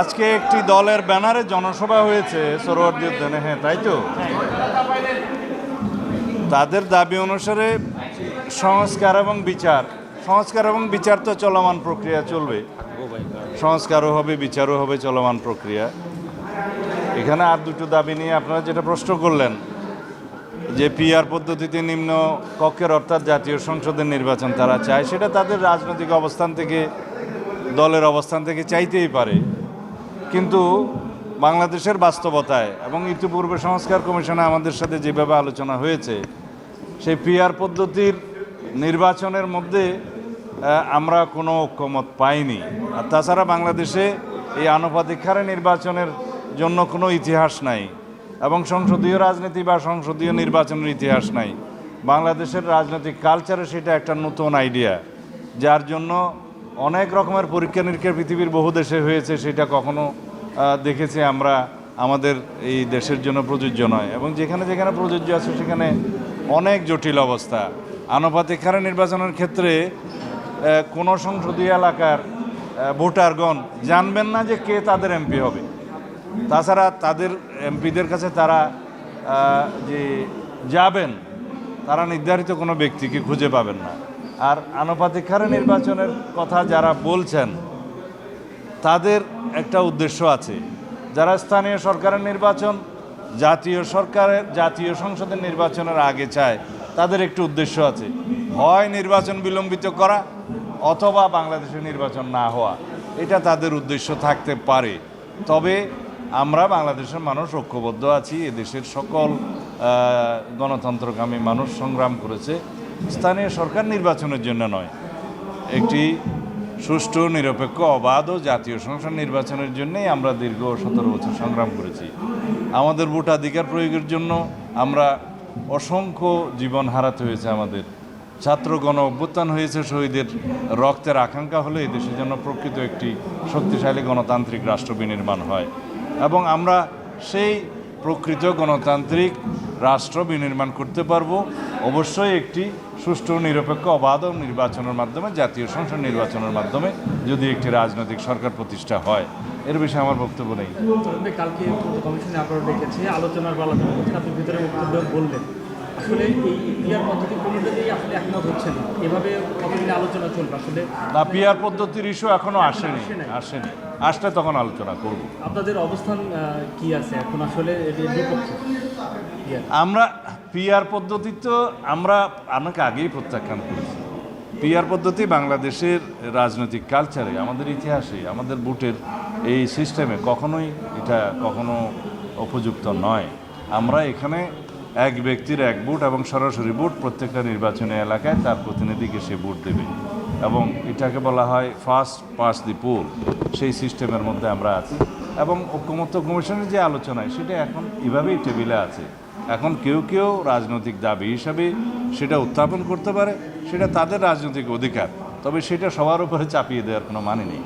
আজকে একটি দলের ব্যানারে জনসভা হয়েছে সরোয়ার্দী উদ্যানে হ্যাঁ তাই তো? তাদের দাবি অনুসারে সংস্কার এবং বিচার, সংস্কার এবং বিচার তো চলমান প্রক্রিয়া চলবে। সংস্কারও হবে, বিচারও হবে, চলমান প্রক্রিয়া। এখানে আর দুটো দাবি নিয়ে আপনারা যেটা প্রশ্ন করলেন, যে পিআর পদ্ধতিতে নিম্ন কক্ষের অর্থাৎ জাতীয় সংসদের নির্বাচন তারা চায়, সেটা তাদের রাজনৈতিক অবস্থান থেকে, দলের অবস্থান থেকে চাইতেই পারে। কিন্তু বাংলাদেশের বাস্তবতায় এবং ইতিপূর্বে সংস্কার কমিশনে আমাদের সাথে যেভাবে আলোচনা হয়েছে, সেই পিআর পদ্ধতির নির্বাচনের মধ্যে আমরা কোনো ঐক্যমত পাইনি। আর তাছাড়া বাংলাদেশে এই আনুপাতিক হারে নির্বাচনের জন্য কোনো ইতিহাস নাই এবং সংসদীয় রাজনীতি বা সংসদীয় নির্বাচনের ইতিহাস নাই। বাংলাদেশের রাজনৈতিক কালচারে সেটা একটা নতুন আইডিয়া, যার জন্য অনেক রকমের পরীক্ষা নিরীক্ষা পৃথিবীর বহু দেশে হয়েছে, সেটা কখনো দেখেছি আমরা, আমাদের এই দেশের জন্য প্রযোজ্য নয়। এবং যেখানে যেখানে প্রযোজ্য আছে, সেখানে অনেক জটিল অবস্থা। আনুপাতিক হারে নির্বাচনের ক্ষেত্রে কোনো সংসদীয় এলাকার ভোটারগণ জানবেন না যে কে তাদের এমপি হবে। তাছাড়া তাদের এমপিদের কাছে তারা যে যাবেন, তারা নির্ধারিত কোনো ব্যক্তিকে খুঁজে পাবেন না। আর আনুপাতিক হারে নির্বাচনের কথা যারা বলছেন, তাদের একটা উদ্দেশ্য আছে। যারা স্থানীয় সরকারের নির্বাচন, জাতীয় সরকারের, জাতীয় সংসদের নির্বাচনের আগে চায়, তাদের একটু উদ্দেশ্য আছে। হয় নির্বাচন বিলম্বিত করা, অথবা বাংলাদেশে নির্বাচন না হওয়া। এটা তাদের উদ্দেশ্য থাকতে পারে। তবে আমরা বাংলাদেশের মানুষ ঐক্যবদ্ধ আছি, এদেশের সকল গণতন্ত্রকামী মানুষ সংগ্রাম করেছে। স্থানীয় সরকার নির্বাচনের জন্য নয়। একটি সুষ্ঠু, নিরপেক্ষ, অবাধ ও জাতীয় সংসদ নির্বাচনের জন্যই আমরা দীর্ঘ সতেরো বছর সংগ্রাম করেছি। আমাদের ভোটাধিকার প্রয়োগের জন্য আমরা অসংখ্য জীবন হারাতে হয়েছে আমাদের। ছাত্র গণ অভ্যুত্থান হয়েছে শহীদের রক্তের আকাঙ্ক্ষা হলে দেশের জন্য প্রকৃত একটি শক্তিশালী গণতান্ত্রিক রাষ্ট্র বিনির্মাণ হয়। এবং আমরা সেই প্রকৃত গণতান্ত্রিক রাষ্ট্র বিনির্মাণ করতে পারব। অবশ্যই একটি সুষ্ঠু নিরপেক্ষ অবাধ ও নির্বাচনের মাধ্যমে জাতীয় সংসদ নির্বাচনের মাধ্যমে যদি একটি রাজনৈতিক সরকার প্রতিষ্ঠা হয়। এর বিষয়ে আমার বক্তব্য নেই। কালকে কমিশনে আপনারা ডেকেছে আলোচনার বেলা আপনি ভিতরে বক্তব্য বললেন। আসলে এই পিয়ার পদ্ধতি কোনোটাতেই আসলে একমত হচ্ছে না। এভাবে কতদিন আলোচনা চলবে? আসলে না পদ্ধতির ইস্যু এখনও আসেনি আসেনি। আসলে তখন আলোচনা করব। আপনাদের অবস্থান কি আছে? এখন আসলে বিপক্ষে। আমরা পিআর পদ্ধতি তো আমরা অনেক আগেই প্রত্যাখ্যান করেছি। পিআর পদ্ধতি বাংলাদেশের রাজনৈতিক কালচারে, আমাদের ইতিহাসে, আমাদের বুটের এই সিস্টেমে কখনোই এটা কখনো উপযুক্ত নয়। আমরা এখানে এক ব্যক্তির এক বুট এবং সরাসরি বুট প্রত্যেকটা নির্বাচনী এলাকায় তার প্রতিনিধিকে সে বুট দেবে এবং এটাকে বলা হয় ফার্স্ট পাস দি পোল। সেই সিস্টেমের মধ্যে আমরা আছি এবং ঐক্যমত্য কমিশনের যে আলোচনায় সেটা এখন এভাবেই টেবিলে আছে। এখন কেউ কেউ রাজনৈতিক দাবি হিসাবে সেটা উত্থাপন করতে পারে, সেটা তাদের রাজনৈতিক অধিকার, তবে সেটা সবার উপরে চাপিয়ে দেওয়ার কোনো মানে নেই।